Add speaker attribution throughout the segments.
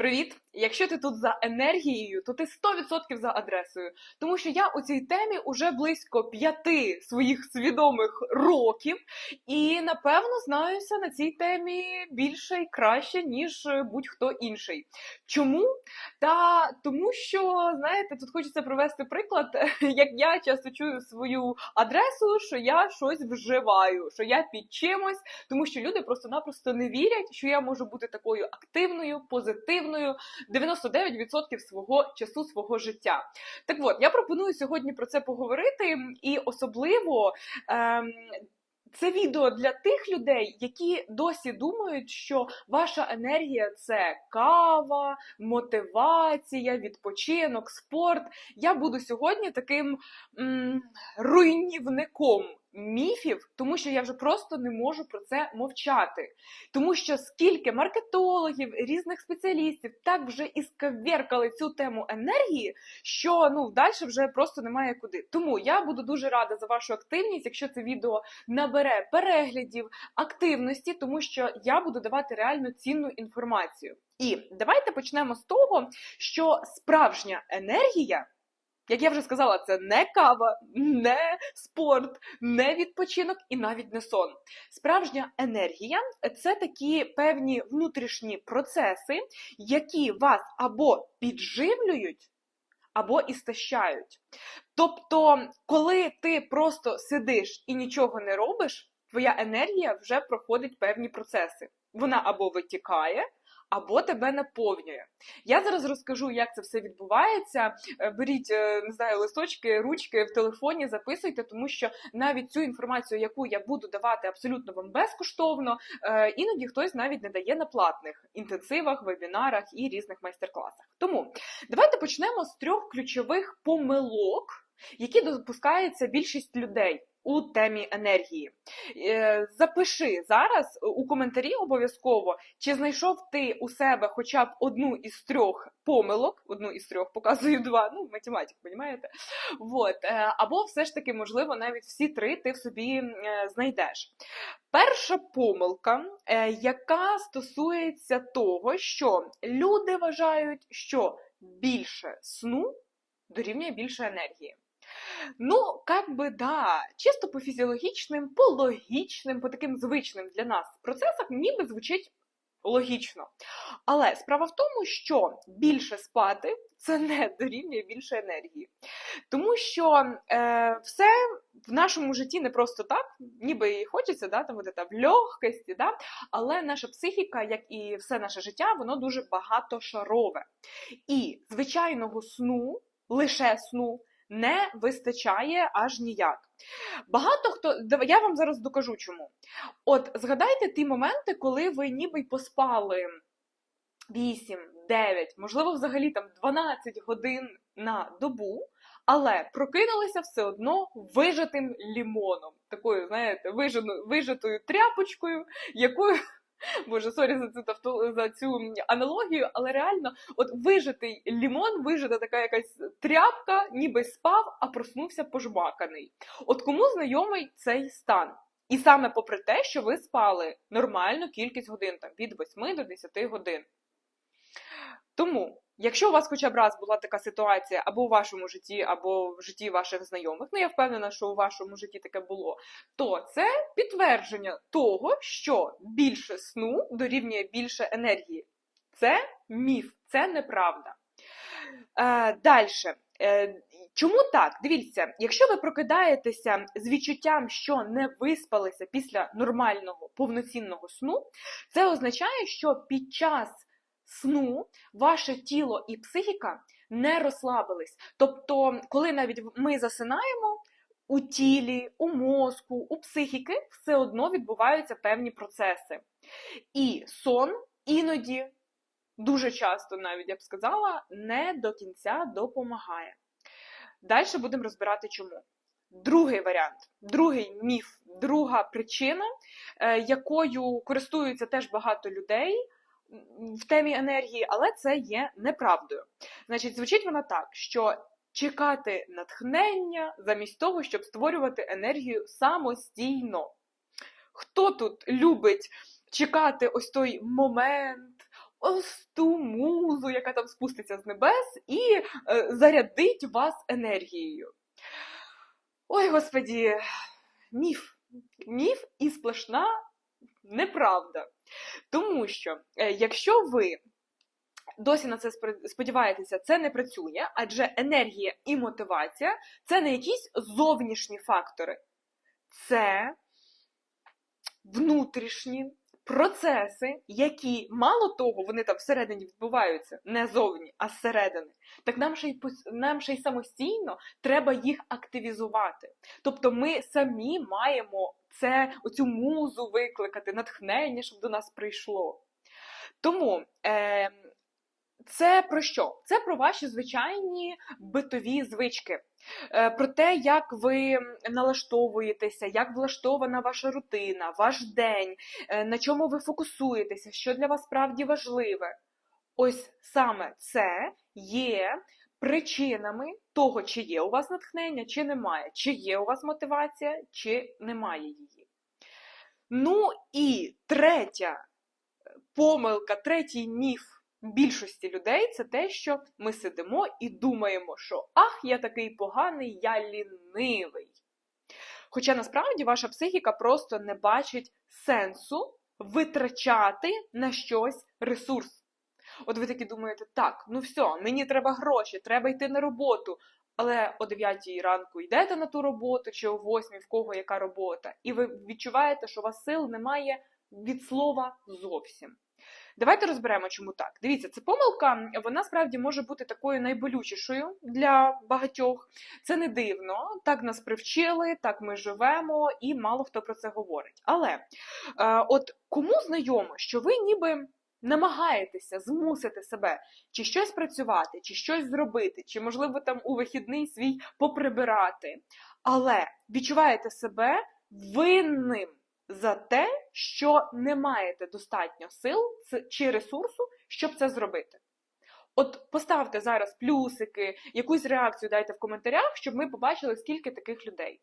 Speaker 1: Привіт! Якщо ти тут за енергією, то ти 100% за адресою. Тому що я у цій темі уже близько п'яти своїх свідомих років, і напевно знаюся на цій темі більше і краще, ніж будь-хто інший. Чому? Та тому, що знаєте, тут хочеться привести приклад, як я часто чую свою адресу, що я щось вживаю, що я під чимось, тому що люди просто-напросто не вірять, що я можу бути такою активною, позитивною. 99% свого часу свого життя. Так от я пропоную сьогодні про це поговорити, і особливо. Ем, це відео для тих людей, які досі думають, що ваша енергія це кава, мотивація, відпочинок, спорт. Я буду сьогодні таким м, руйнівником міфів, тому що я вже просто не можу про це мовчати. Тому що скільки маркетологів, різних спеціалістів так вже іскаверкали цю тему енергії, що ну далі вже просто немає куди. Тому я буду дуже рада за вашу активність, якщо це відео набере переглядів, активності, тому що я буду давати реально цінну інформацію. І давайте почнемо з того, що справжня енергія. Як я вже сказала, це не кава, не спорт, не відпочинок і навіть не сон. Справжня енергія це такі певні внутрішні процеси, які вас або підживлюють, або істощають. Тобто, коли ти просто сидиш і нічого не робиш, твоя енергія вже проходить певні процеси. Вона або витікає, або тебе наповнює. Я зараз розкажу, як це все відбувається. Е, беріть е, не знаю, листочки, ручки в телефоні, записуйте, тому що навіть цю інформацію, яку я буду давати абсолютно вам безкоштовно, е, іноді хтось навіть не дає на платних інтенсивах, вебінарах і різних майстер-класах. Тому давайте почнемо з трьох ключових помилок, які допускається більшість людей у темі енергії. Е, запиши зараз у коментарі обов'язково, чи знайшов ти у себе хоча б одну із трьох помилок, одну із трьох, показую два, ну, математик, розумієте? Вот. Е, або все ж таки, можливо, навіть всі три ти в собі е, знайдеш. Перша помилка, яка стосується того, що люди вважають, що більше сну дорівнює більше енергії. Ну, как би да, чисто по фізіологічним, по логічним, по таким звичним для нас процесах, ніби звучить логічно. Але справа в тому, що більше спати це не дорівнює більше енергії. Тому що е, все в нашому житті не просто так, ніби і хочеться, да, там буде в легкості, да, але наша психіка, як і все наше життя, воно дуже багатошарове. І звичайного сну, лише сну не вистачає аж ніяк. Багато хто, я вам зараз докажу чому. От згадайте ті моменти, коли ви ніби й поспали 8, 9, можливо, взагалі там 12 годин на добу, але прокинулися все одно вижатим лімоном, такою, знаєте, вижатою тряпочкою, якою Боже, сорі за цю за цю аналогію, але реально, от вижитий лімон, вижита така якась тряпка, ніби спав, а проснувся пожбаканий. От кому знайомий цей стан? І саме попри те, що ви спали нормальну кількість годин, там від 8 до 10 годин. Тому Якщо у вас хоча б раз була така ситуація або у вашому житті, або в житті ваших знайомих, ну я впевнена, що у вашому житті таке було, то це підтвердження того, що більше сну дорівнює більше енергії. Це міф, це неправда. Е, Далі. Е, Чому так? Дивіться, якщо ви прокидаєтеся з відчуттям, що не виспалися після нормального повноцінного сну, це означає, що під час сну ваше тіло і психіка не розслабились. Тобто, коли навіть ми засинаємо, у тілі, у мозку, у психіки все одно відбуваються певні процеси. І сон іноді, дуже часто, навіть я б сказала, не до кінця допомагає. Далі будемо розбирати, чому. Другий варіант, другий міф, друга причина, е, якою користуються теж багато людей в темі енергії, але це є неправдою. Значить, звучить вона так, що чекати натхнення замість того, щоб створювати енергію самостійно. Хто тут любить чекати ось той момент, ось ту силу, яка там спуститься з небес, і е, зарядить вас енергією. Ой, господі, міф. Міф і сплошна неправда. Тому що, е, якщо ви досі на це сподіваєтеся, це не працює, адже енергія і мотивація це не якісь зовнішні фактори, це внутрішні процеси, які мало того, вони там всередині відбуваються, не зовні, а зсередини. Так нам ще й нам ще й самостійно треба їх активізувати. Тобто ми самі маємо це, оцю музу викликати, натхнення, щоб до нас прийшло. Тому е, це про що? Це про ваші звичайні битові звички, про те, як ви налаштовуєтеся, як влаштована ваша рутина, ваш день, е, на чому ви фокусуєтеся, що для вас справді важливе. Ось саме це є причинами того, чи є у вас натхнення, чи немає, чи є у вас мотивація, чи немає її. Ну і третя помилка, третій міф більшості людей це те, що ми сидимо і думаємо, що ах, я такий поганий, я лінивий. Хоча насправді ваша психіка просто не бачить сенсу витрачати на щось ресурс. От ви такі думаєте, так, ну все, мені треба гроші, треба йти на роботу. Але о 9 ранку йдете на ту роботу, чи о 8, в кого яка робота, і ви відчуваєте, що у вас сил немає від слова зовсім. Давайте розберемо, чому так. Дивіться, ця помилка, вона справді може бути такою найболючішою для багатьох. Це не дивно, так нас привчили, так ми живемо, і мало хто про це говорить. Але е, от кому знайомо, що ви ніби намагаєтеся змусити себе чи щось працювати, чи щось зробити, чи, можливо, там у вихідний свій поприбирати, але відчуваєте себе винним за те, що не маєте достатньо сил чи ресурсу, щоб це зробити. От поставте зараз плюсики, якусь реакцію дайте в коментарях, щоб ми побачили, скільки таких людей.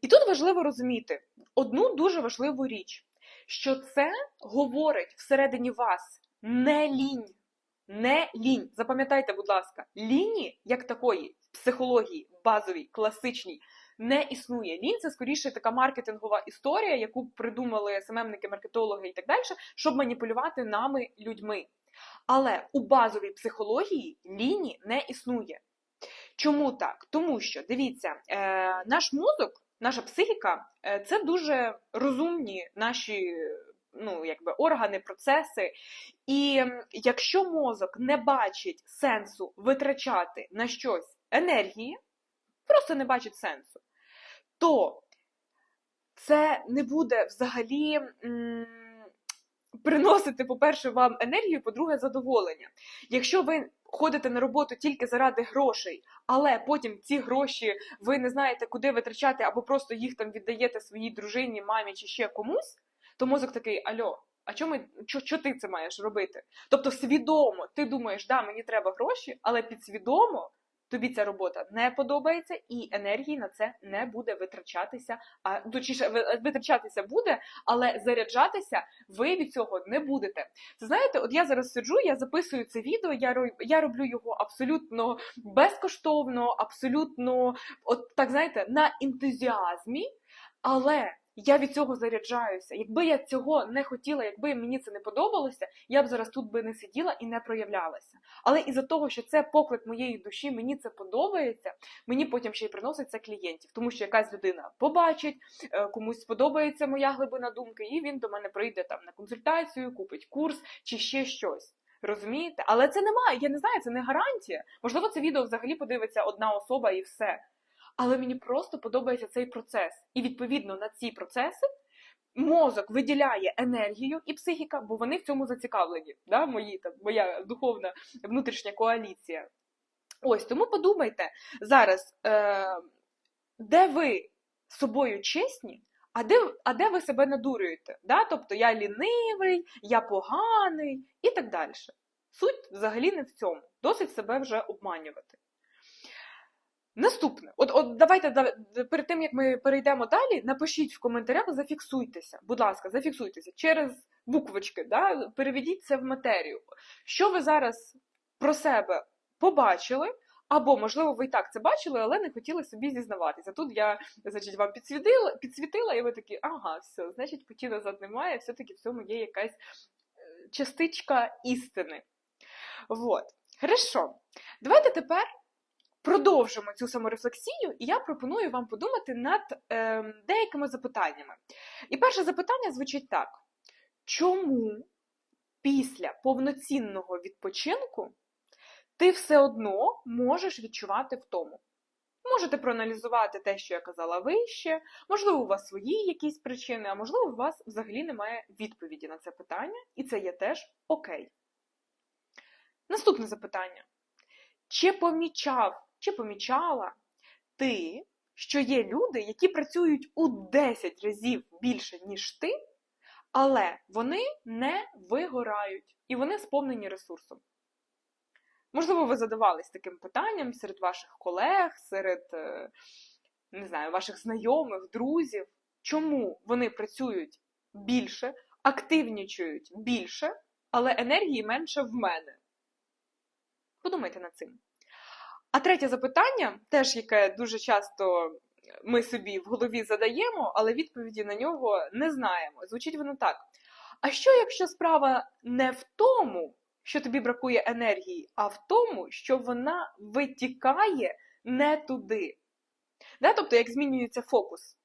Speaker 1: І тут важливо розуміти одну дуже важливу річ, що це говорить всередині вас не лінь. Не лінь. Запам'ятайте, будь ласка, ліні, як такої психології, базовій, класичній, не існує. Лінь це скоріше така маркетингова історія, яку придумали СММники, маркетологи і так далі, щоб маніпулювати нами людьми. Але у базовій психології ліні не існує. Чому так? Тому що дивіться, е, наш мозок, наша психіка е, це дуже розумні наші ну, якби, органи, процеси. І якщо мозок не бачить сенсу витрачати на щось енергії, просто не бачить сенсу, то це не буде взагалі. Приносити, по-перше, вам енергію, по-друге, задоволення. Якщо ви ходите на роботу тільки заради грошей, але потім ці гроші ви не знаєте, куди витрачати, або просто їх там віддаєте своїй дружині, мамі чи ще комусь, то мозок такий: Альо, а чому чо, чо ти це маєш робити? Тобто, свідомо ти думаєш, да, мені треба гроші, але підсвідомо тобі ця робота не подобається, і енергії на це не буде витрачатися. А точніше, ви- витрачатися буде, але заряджатися ви від цього не будете. Це знаєте, от я зараз сиджу, я записую це відео, я я роблю його абсолютно безкоштовно, абсолютно, от так знаєте, на ентузіазмі, але. Я від цього заряджаюся. Якби я цього не хотіла, якби мені це не подобалося, я б зараз тут би не сиділа і не проявлялася. Але із-за того, що це поклик моєї душі, мені це подобається, мені потім ще й приносить це клієнтів, тому що якась людина побачить, е, комусь сподобається моя глибина думки, і він до мене прийде там на консультацію, купить курс чи ще щось. Розумієте? Але це немає, я не знаю, це не гарантія. Можливо, це відео взагалі подивиться одна особа і все. Але мені просто подобається цей процес. І відповідно на ці процеси мозок виділяє енергію і психіка, бо вони в цьому зацікавлені. Да? Мої, там, моя духовна внутрішня коаліція. Ось тому подумайте зараз, е, де ви з собою чесні, а де, а де ви себе надурюєте? Да? Тобто я лінивий, я поганий і так далі. Суть взагалі не в цьому. Досить себе вже обманювати. Наступне, от, от давайте перед тим як ми перейдемо далі, напишіть в коментарях, зафіксуйтеся. Будь ласка, зафіксуйтеся. Через буквочки, да? переведіть це в матерію. Що ви зараз про себе побачили? Або, можливо, ви і так це бачили, але не хотіли собі зізнаватися. Тут я значить, вам підсвітила, підсвітила, і ви такі, ага, все, значить, путі назад немає, все-таки в цьому є якась е, частичка істини. Вот. Хорошо. Давайте тепер продовжимо цю саморефлексію, і я пропоную вам подумати над е, деякими запитаннями. І перше запитання звучить так: чому після повноцінного відпочинку ти все одно можеш відчувати втому? Можете проаналізувати те, що я казала вище, можливо, у вас свої якісь причини, а можливо, у вас взагалі немає відповіді на це питання, і це є теж окей. Наступне запитання. Чи помічав, чи помічала ти, що є люди, які працюють у 10 разів більше, ніж ти, але вони не вигорають і вони сповнені ресурсом? Можливо, ви задавались таким питанням серед ваших колег, серед е, не знаю, ваших знайомих, друзів. Чому вони працюють більше, активнічують більше, але енергії менше в мене? Подумайте над цим. А третє запитання, теж яке дуже часто ми собі в голові задаємо, але відповіді на нього не знаємо. Звучить воно так. А що, якщо справа не в тому, що тобі бракує енергії, а в тому, що вона витікає не туди? Да? Тобто, як змінюється фокус?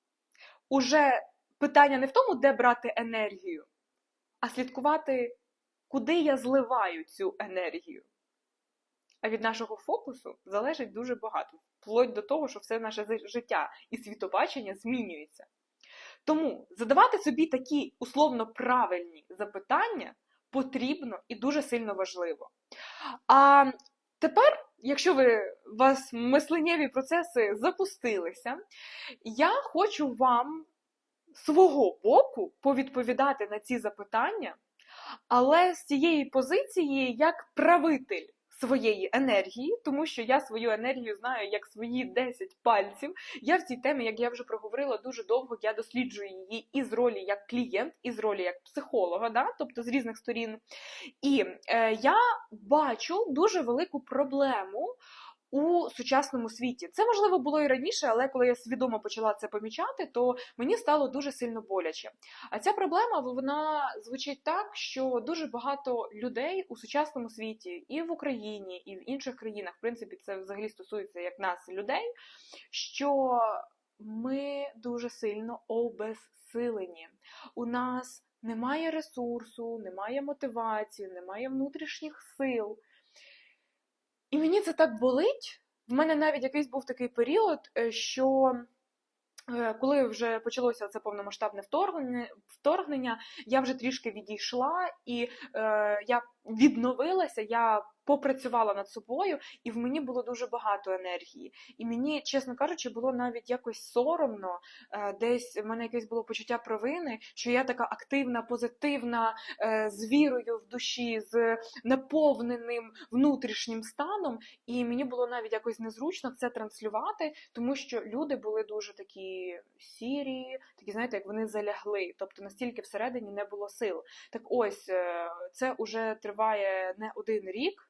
Speaker 1: Уже питання не в тому, де брати енергію, а слідкувати, куди я зливаю цю енергію. А від нашого фокусу залежить дуже багато, вплоть до того, що все наше життя і світобачення змінюється. Тому задавати собі такі условно правильні запитання потрібно і дуже сильно важливо. А тепер, якщо ви у вас мисленнєві процеси запустилися, я хочу вам свого боку повідповідати на ці запитання, але з цієї позиції як правитель своєї енергії, тому що я свою енергію знаю як свої 10 пальців. Я в цій темі, як я вже проговорила, дуже довго я досліджую її і з ролі як клієнт, і з ролі як психолога, да? тобто з різних сторін. І е, я бачу дуже велику проблему у сучасному світі. Це можливо було і раніше, але коли я свідомо почала це помічати, то мені стало дуже сильно боляче. А ця проблема вона звучить так, що дуже багато людей у сучасному світі, і в Україні, і в інших країнах, в принципі, це взагалі стосується як нас, людей, що ми дуже сильно обезсилені. У нас немає ресурсу, немає мотивації, немає внутрішніх сил. І мені це так болить. В мене навіть якийсь був такий період, е, що е, коли вже почалося це повномасштабне вторгнення, вторгнення, я вже трішки відійшла і е, я відновилася. я попрацювала над собою, і в мені було дуже багато енергії. І мені, чесно кажучи, було навіть якось соромно, е, десь в мене якесь було почуття провини, що я така активна, позитивна, е, з вірою в душі, з наповненим внутрішнім станом. І мені було навіть якось незручно це транслювати, тому що люди були дуже такі сірі, такі, знаєте, як вони залягли. Тобто настільки всередині не було сил. Так ось е, це вже триває не один рік.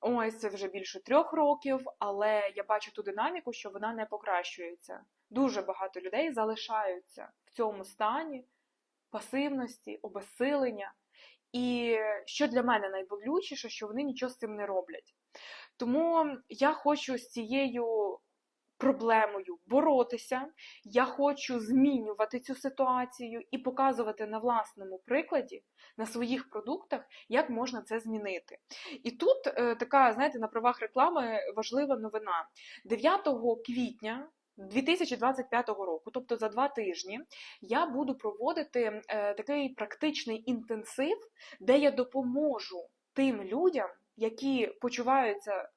Speaker 1: Ось це вже більше трьох років, але я бачу ту динаміку, що вона не покращується. Дуже багато людей залишаються в цьому стані пасивності, обесилення. І що для мене найболючіше, що вони нічого з цим не роблять. Тому я хочу з цією проблемою боротися. Я хочу змінювати цю ситуацію і показувати на власному прикладі, на своїх продуктах, як можна це змінити. І тут е, така, знаєте, на правах реклами важлива новина. 9 квітня. 2025 року, тобто за два тижні, я буду проводити е, такий практичний інтенсив, де я допоможу тим людям, які почуваються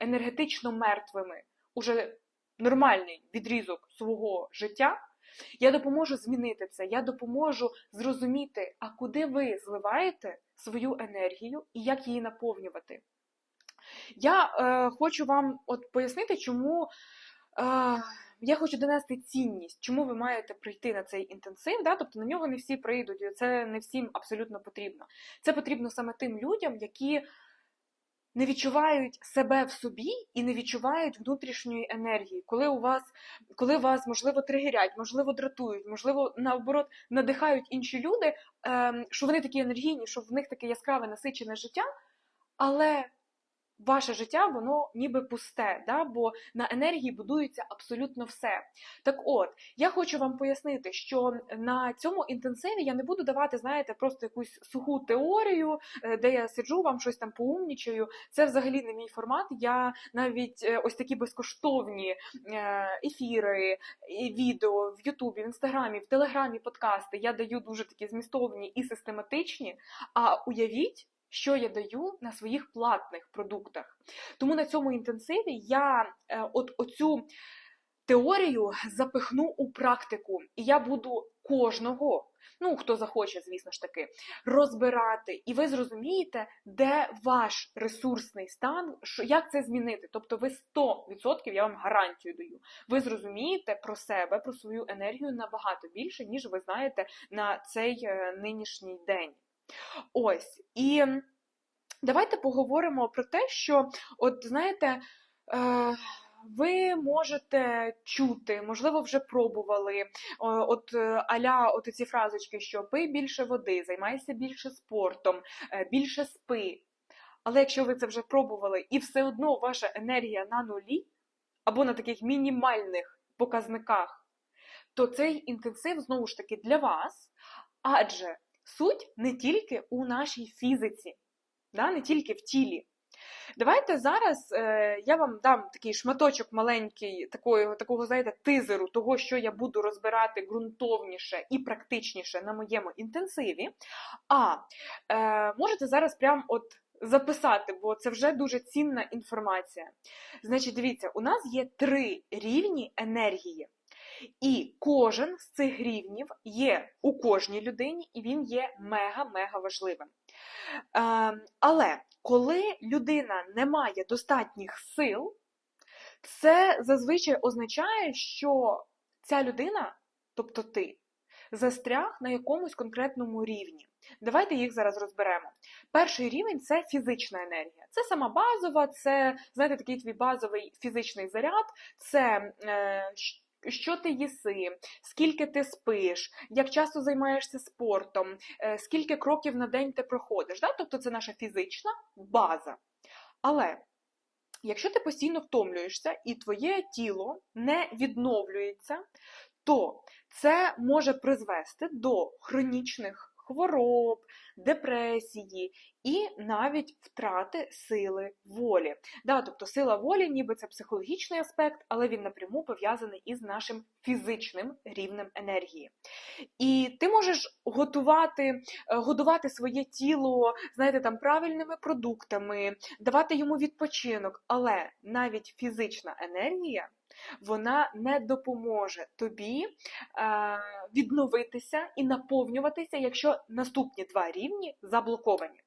Speaker 1: енергетично мертвими уже нормальний відрізок свого життя, я допоможу змінити це. Я допоможу зрозуміти, а куди ви зливаєте свою енергію і як її наповнювати. Я е, хочу вам от пояснити, чому е, я хочу донести цінність, чому ви маєте прийти на цей інтенсив, да? тобто на нього не всі прийдуть, це не всім абсолютно потрібно. Це потрібно саме тим людям, які не відчувають себе в собі і не відчувають внутрішньої енергії, коли у вас, коли вас можливо тригерять, можливо, дратують, можливо, наоборот, надихають інші люди, ем, що вони такі енергійні, що в них таке яскраве насичене життя, але ваше життя, воно ніби пусте, да? бо на енергії будується абсолютно все. Так от, я хочу вам пояснити, що на цьому інтенсиві я не буду давати, знаєте, просто якусь суху теорію, е, де я сиджу, вам щось там поумнічаю. Це взагалі не мій формат. Я навіть е, ось такі безкоштовні е, ефіри, відео в Ютубі, в Інстаграмі, в Телеграмі, подкасти я даю дуже такі змістовні і систематичні. А уявіть, що я даю на своїх платних продуктах. Тому на цьому інтенсиві я е, от оцю теорію запихну у практику, і я буду кожного. Ну, хто захоче, звісно ж таки, розбирати, і ви зрозумієте, де ваш ресурсний стан, як це змінити. Тобто, ви 100%, я вам гарантію даю, ви зрозумієте про себе, про свою енергію набагато більше, ніж ви знаєте на цей е, нинішній день. Ось. І давайте поговоримо про те, що, от знаєте, е, ви можете чути, можливо, вже пробували от е, аля от ці фразочки, що пий більше води, займайся більше спортом, е, більше спи. Але якщо ви це вже пробували, і все одно ваша енергія на нулі, або на таких мінімальних показниках, то цей інтенсив знову ж таки для вас, адже суть не тільки у нашій фізиці, да, не тільки в тілі. Давайте зараз е, я вам дам такий шматочок маленький, такої, такого, знаєте, тизеру того, що я буду розбирати ґрунтовніше і практичніше на моєму інтенсиві. А е, можете зараз прям от записати, бо це вже дуже цінна інформація. Значить, дивіться, у нас є три рівні енергії. І кожен з цих рівнів є у кожній людині, і він є мега-мега важливим. Е, але коли людина не має достатніх сил, це зазвичай означає, що ця людина, тобто ти, застряг на якомусь конкретному рівні. Давайте їх зараз розберемо. Перший рівень це фізична енергія. Це сама базова, це, знаєте, такий твій базовий фізичний заряд, це е, що ти їси, скільки ти спиш, як часто займаєшся спортом, е, скільки кроків на день ти проходиш. Да? Тобто це наша фізична база. Але якщо ти постійно втомлюєшся і твоє тіло не відновлюється, то це може призвести до хронічних хвороб, депресії і навіть втрати сили волі. Да, Тобто сила волі, ніби це психологічний аспект, але він напряму пов'язаний із нашим фізичним рівнем енергії. І ти можеш готувати, е, годувати своє тіло, знаєте, там правильними продуктами, давати йому відпочинок, але навіть фізична енергія вона не допоможе тобі е, відновитися і наповнюватися, якщо наступні два рівні заблоковані.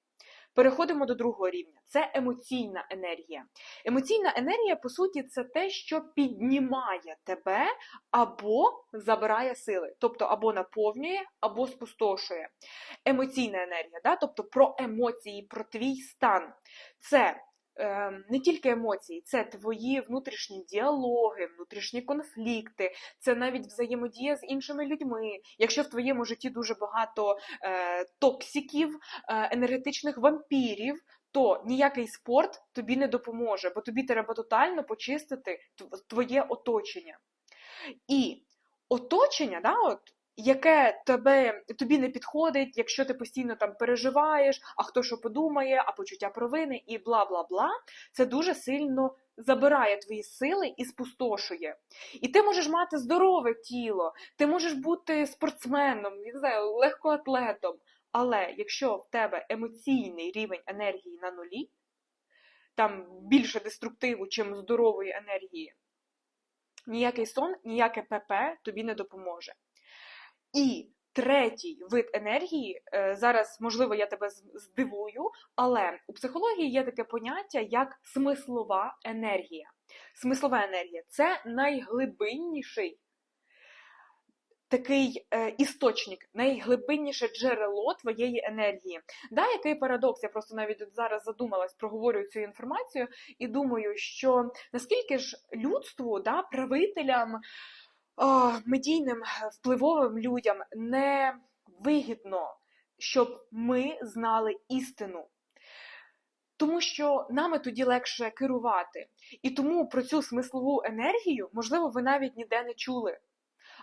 Speaker 1: Переходимо до другого рівня. Це емоційна енергія. Емоційна енергія, по суті, це те, що піднімає тебе або забирає сили, тобто або наповнює, або спустошує. Емоційна енергія, да? тобто про емоції, про твій стан. Це не тільки емоції, це твої внутрішні діалоги, внутрішні конфлікти, це навіть взаємодія з іншими людьми. Якщо в твоєму житті дуже багато е, токсиків, е, енергетичних вампірів, то ніякий спорт тобі не допоможе, бо тобі треба тотально почистити твоє оточення. І оточення, да, от, яке тебе тобі не підходить, якщо ти постійно там переживаєш, а хто що подумає, а почуття провини і бла бла бла, це дуже сильно забирає твої сили і спустошує. І ти можеш мати здорове тіло, ти можеш бути спортсменом, не знаю, легкоатлетом. Але якщо в тебе емоційний рівень енергії на нулі, там більше деструктиву, чим здорової енергії, ніякий сон, ніяке ПП тобі не допоможе. І третій вид енергії. Е, зараз, можливо, я тебе здивую, але у психології є таке поняття як смислова енергія. Смислова енергія це найглибинніший такий е, істочник, найглибинніше джерело твоєї енергії. Да, який парадокс? Я просто навіть зараз задумалась, проговорюю цю інформацію і думаю, що наскільки ж людству, да, правителям, медійним е, впливовим людям не вигідно, щоб ми знали істину. Тому що нами тоді легше керувати. І тому про цю смислову енергію, можливо, ви навіть ніде не чули.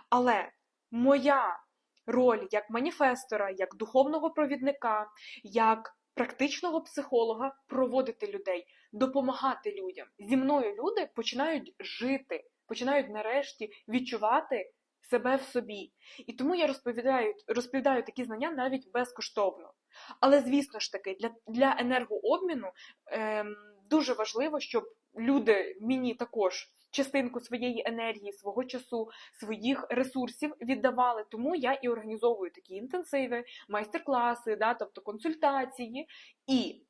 Speaker 1: Але моя роль як маніфестора, як духовного провідника, як практичного психолога проводити людей, допомагати людям. Зі мною люди починають жити, починають нарешті відчувати себе в собі. І тому я розповідаю, розповідаю такі знання навіть безкоштовно. Але, звісно ж таки, для, для енергообміну ем, дуже важливо, щоб люди мені також частинку своєї енергії, свого часу, своїх ресурсів віддавали. Тому я і організовую такі інтенсиви, майстер-класи, да, тобто консультації. І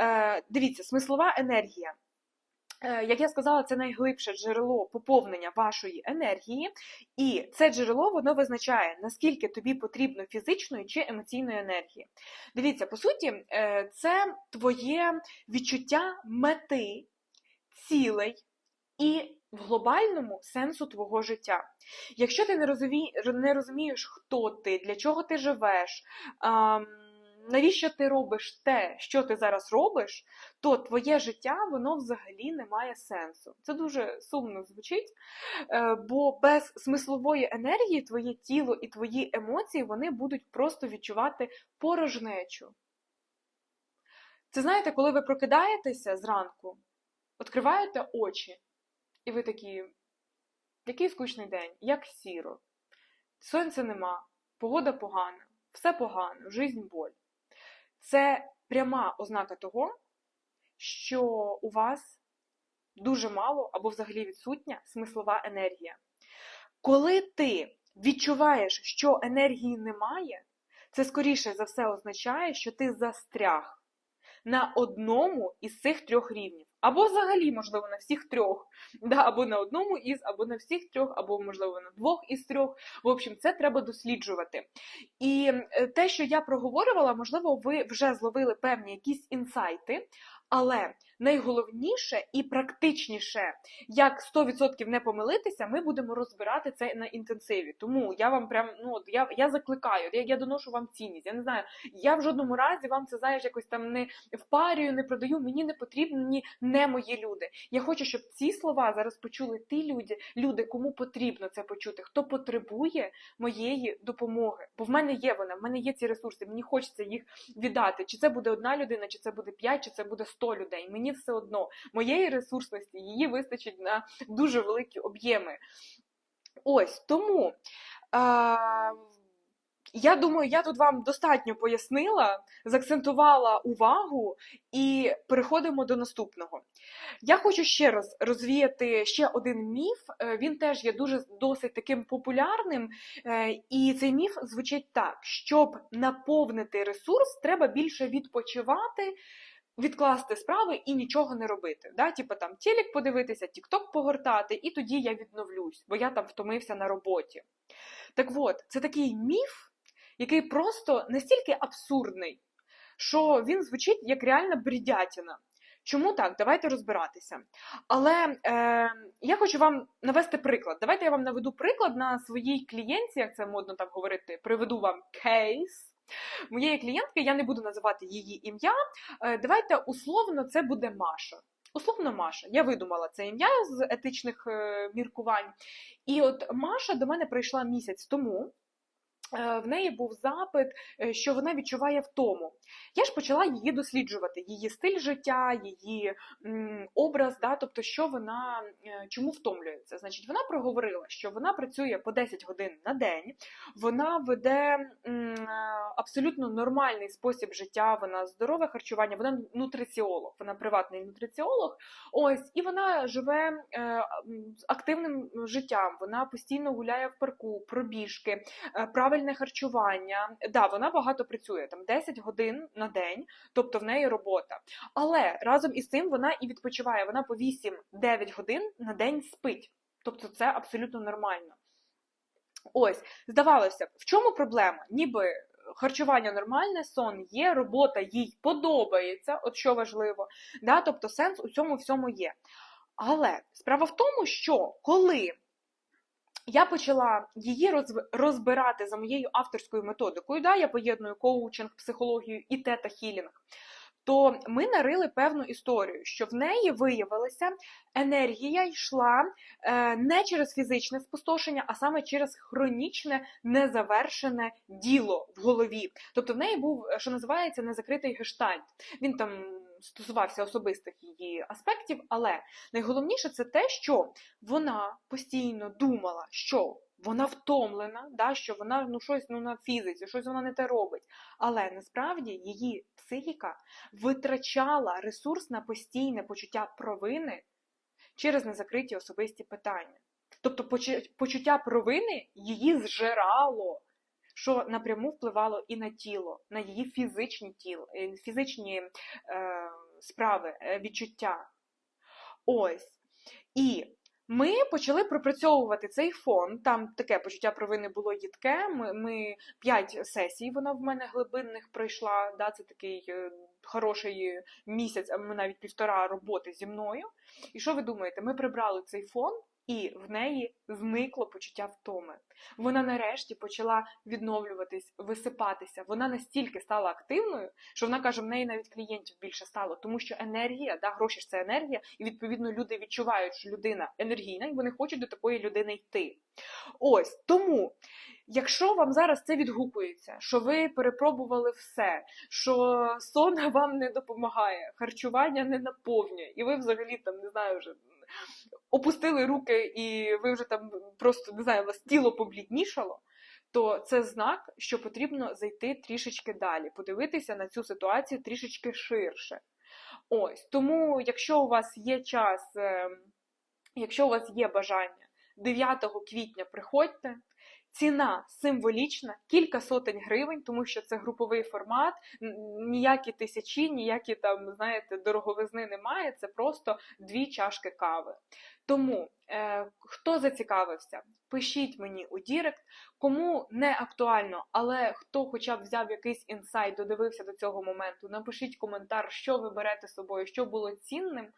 Speaker 1: е, дивіться, смислова енергія. Е, Як я сказала, це найглибше джерело поповнення вашої енергії, і це джерело воно визначає, наскільки тобі потрібно фізичної чи емоційної енергії. Дивіться, по суті, е, це твоє відчуття мети, цілей і в глобальному сенсу твого життя. Якщо ти не розумієш, хто ти, для чого ти живеш, ам, навіщо ти робиш те, що ти зараз робиш, то твоє життя воно взагалі не має сенсу. Це дуже сумно звучить, е, бо без смислової енергії твоє тіло і твої емоції вони будуть просто відчувати порожнечу. Це знаєте, коли ви прокидаєтеся зранку, відкриваєте очі, і ви такі, який скучний день, як сіро, сонця нема, погода погана, все погано, жизнь боль. Це пряма ознака того, що у вас дуже мало або взагалі відсутня смислова енергія. Коли ти відчуваєш, що енергії немає, це скоріше за все означає, що ти застряг на одному із цих трьох рівнів. Або взагалі, можливо, на всіх трьох, да, або на одному із, або на всіх трьох, або, можливо, на двох із трьох. В общем, це треба досліджувати. І е, те, що я проговорювала, можливо, ви вже зловили певні якісь інсайти, але найголовніше і практичніше, як 100% не помилитися, ми будемо розбирати це на інтенсиві. Тому я вам прям ну я, я закликаю, я, я доношу вам цінність. Я не знаю, я в жодному разі вам це знаєш, якось там не впарюю, не продаю. Мені не потрібні не мої люди. Я хочу, щоб ці слова зараз почули ті люди, люди, кому потрібно це почути, хто потребує моєї допомоги. Бо в мене є вона, в мене є ці ресурси. Мені хочеться їх віддати. Чи це буде одна людина, чи це буде п'ять, чи це буде сто людей. Мені все одно моєї ресурсності її вистачить на дуже великі об'єми. Ось тому. А... Я думаю, я тут вам достатньо пояснила, заакцентувала увагу і переходимо до наступного. Я хочу ще раз розвіяти ще один міф. Е, Він теж є дуже досить таким популярним, Е, і цей міф звучить так: щоб наповнити ресурс, треба більше відпочивати. Відкласти справи і нічого не робити. Да? Типу там телек подивитися, тікток погортати, і тоді я відновлюсь, бо я там втомився на роботі. Так от, це такий міф, який просто настільки абсурдний, що він звучить як реальна бредятіна. Чому так? Давайте розбиратися. Але е, я хочу вам навести приклад. Давайте я вам наведу приклад на своїй клієнтці, як це модно так говорити, приведу вам кейс. Моєї клієнтки, я не буду називати її ім'я. Е, давайте условно це буде Маша. Условно Маша. Я видумала це ім'я з етичних е, міркувань. І от Маша до мене прийшла місяць тому. Е, В неї був запит, е, що вона відчуває втому. Я ж почала її досліджувати, її стиль життя, її образ, да, тобто, що вона е, чому втомлюється. Значить, вона проговорила, що вона працює по 10 годин на день, вона веде абсолютно нормальний спосіб життя, вона здорове харчування, вона нутриціолог, вона приватний нутриціолог. Ось, і вона живе активним життям, вона постійно гуляє в парку, пробіжки, правильно правильне харчування. Да, вона багато працює, там 10 годин на день, тобто в неї робота. Але разом із цим вона і відпочиває. Вона по 8-9 годин на день спить. Тобто це абсолютно нормально. Ось, здавалося б, в чому проблема? Ніби харчування нормальне, сон є, робота їй подобається, от що важливо. Да? Тобто сенс у цьому всьому є. Але справа в тому, що коли я почала її розбирати за моєю авторською методикою, да, я поєдную коучинг, психологію і тета-хілінг, то ми нарили певну історію, що в неї виявилося, енергія йшла е, не через фізичне спустошення, а саме через хронічне незавершене діло в голові. Тобто в неї був, е, що називається, незакритий гештальт. Він там стосувався особистих її аспектів, але найголовніше це те, що вона постійно думала, що вона втомлена, да, що вона ну щось ну на фізиці, щось вона не те робить. Але насправді її психіка витрачала ресурс на постійне почуття провини через незакриті особисті питання. Тобто почуття провини її зжирало, що напряму впливало і на тіло, на її фізичні тіло, е, фізичні е, справи, е, відчуття. Ось. І ми почали пропрацьовувати цей фон. Там таке почуття провини було їдке. Ми, ми п'ять сесій вона в мене глибинних пройшла. Да, це такий е, хороший місяць, а навіть півтора роботи зі мною. І що ви думаєте? Ми прибрали цей фон. І в неї зникло почуття втоми. Вона нарешті почала відновлюватись, висипатися. Вона настільки стала активною, що вона каже, в неї навіть клієнтів більше стало, тому що енергія, да, гроші ж це енергія, і відповідно люди відчувають, що людина енергійна, і вони хочуть до такої людини йти. Ось тому. Якщо вам зараз це відгукується, що ви перепробували все, що сон вам не допомагає, харчування не наповнює, і ви взагалі там не знаю вже опустили руки, і ви вже там просто не знаю, вас тіло побліднішало, то це знак, що потрібно зайти трішечки далі, подивитися на цю ситуацію трішечки ширше. Ось тому, якщо у вас є час, ем, якщо у вас є бажання 9 квітня приходьте. Ціна символічна, кілька сотень гривень, тому що це груповий формат, ніякі тисячі, ніякі там, знаєте, дороговизни немає, це просто дві чашки кави. Тому, е, хто зацікавився, пишіть мені у Дірект, кому не актуально, але хто хоча б взяв якийсь інсайт, додивився до цього моменту, напишіть коментар, що ви берете з собою, що було цінним.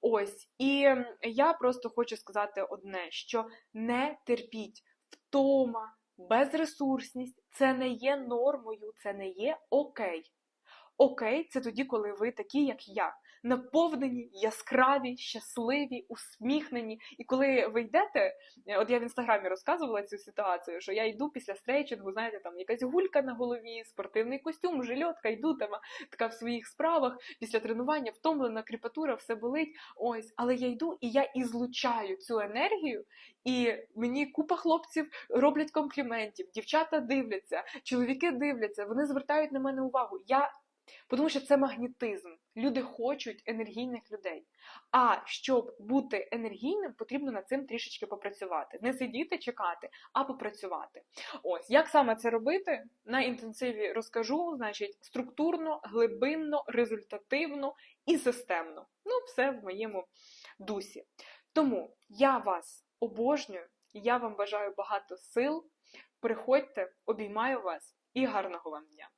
Speaker 1: Ось, і я просто хочу сказати одне: що не терпіть втома, безресурсність це не є нормою, це не є окей. Окей, це тоді, коли ви такі, як я, наповнені, яскраві, щасливі, усміхнені. І коли ви йдете, е, от я в інстаграмі розказувала цю ситуацію, що я йду після стрейчингу, знаєте, там якась гулька на голові, спортивний костюм, жильотка, йду там така в своїх справах, після тренування втомлена, кріпатура, все болить. Ось, але я йду і я ізлучаю цю енергію, і мені купа хлопців роблять компліментів, дівчата дивляться, чоловіки дивляться, вони звертають на мене увагу. Я тому що це магнетизм. Люди хочуть енергійних людей. А щоб бути енергійним, потрібно над цим трішечки попрацювати. Не сидіти, чекати, а попрацювати. Ось як саме це робити? На інтенсиві розкажу, значить, структурно, глибинно, результативно і системно. Ну, все в моєму дусі. Тому я вас обожнюю, я вам бажаю багато сил. Приходьте, обіймаю вас і гарного вам дня!